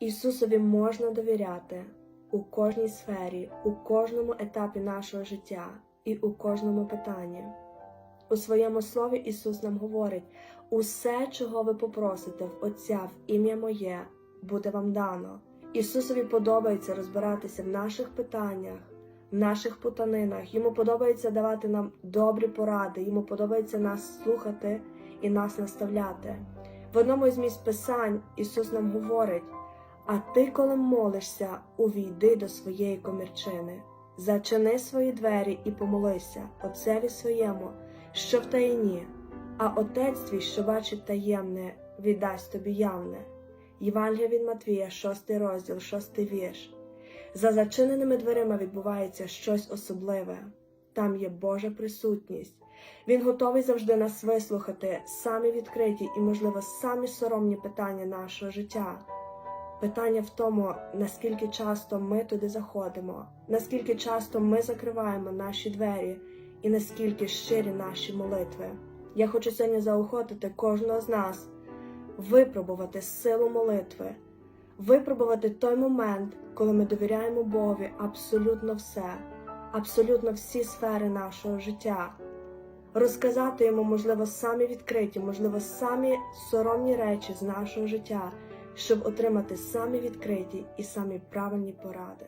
Ісусові можна довіряти у кожній сфері, у кожному етапі нашого життя і у кожному питанні. У своєму слові Ісус нам говорить: усе, чого ви попросите в Отця в ім'я Моє, буде вам дано. Ісусові подобається розбиратися в наших питаннях, в наших путанинах. Йому подобається давати нам добрі поради, йому подобається нас слухати і нас наставляти. В одному із місць Писань Ісус нам говорить: а ти, коли молишся, увійди до своєї комірчини, зачини свої двері і помолися Отцеві своєму, що в таїні, а Отець твій, що бачить таємне, віддасть тобі явне. Євангелія від Матвія, 6 розділ, 6 вірш. За зачиненими дверима відбувається щось особливе. Там є Божа присутність. Він готовий завжди нас вислухати самі відкриті і, можливо, самі соромні питання нашого життя. Питання в тому, наскільки часто ми туди заходимо, наскільки часто ми закриваємо наші двері і наскільки щирі наші молитви. Я хочу сьогодні заохотити кожного з нас випробувати силу молитви, випробувати той момент, коли ми довіряємо Богові абсолютно все, абсолютно всі сфери нашого життя. Розказати йому, можливо, самі відкриті, можливо, самі соромні речі з нашого життя, щоб отримати самі відкриті і самі правильні поради.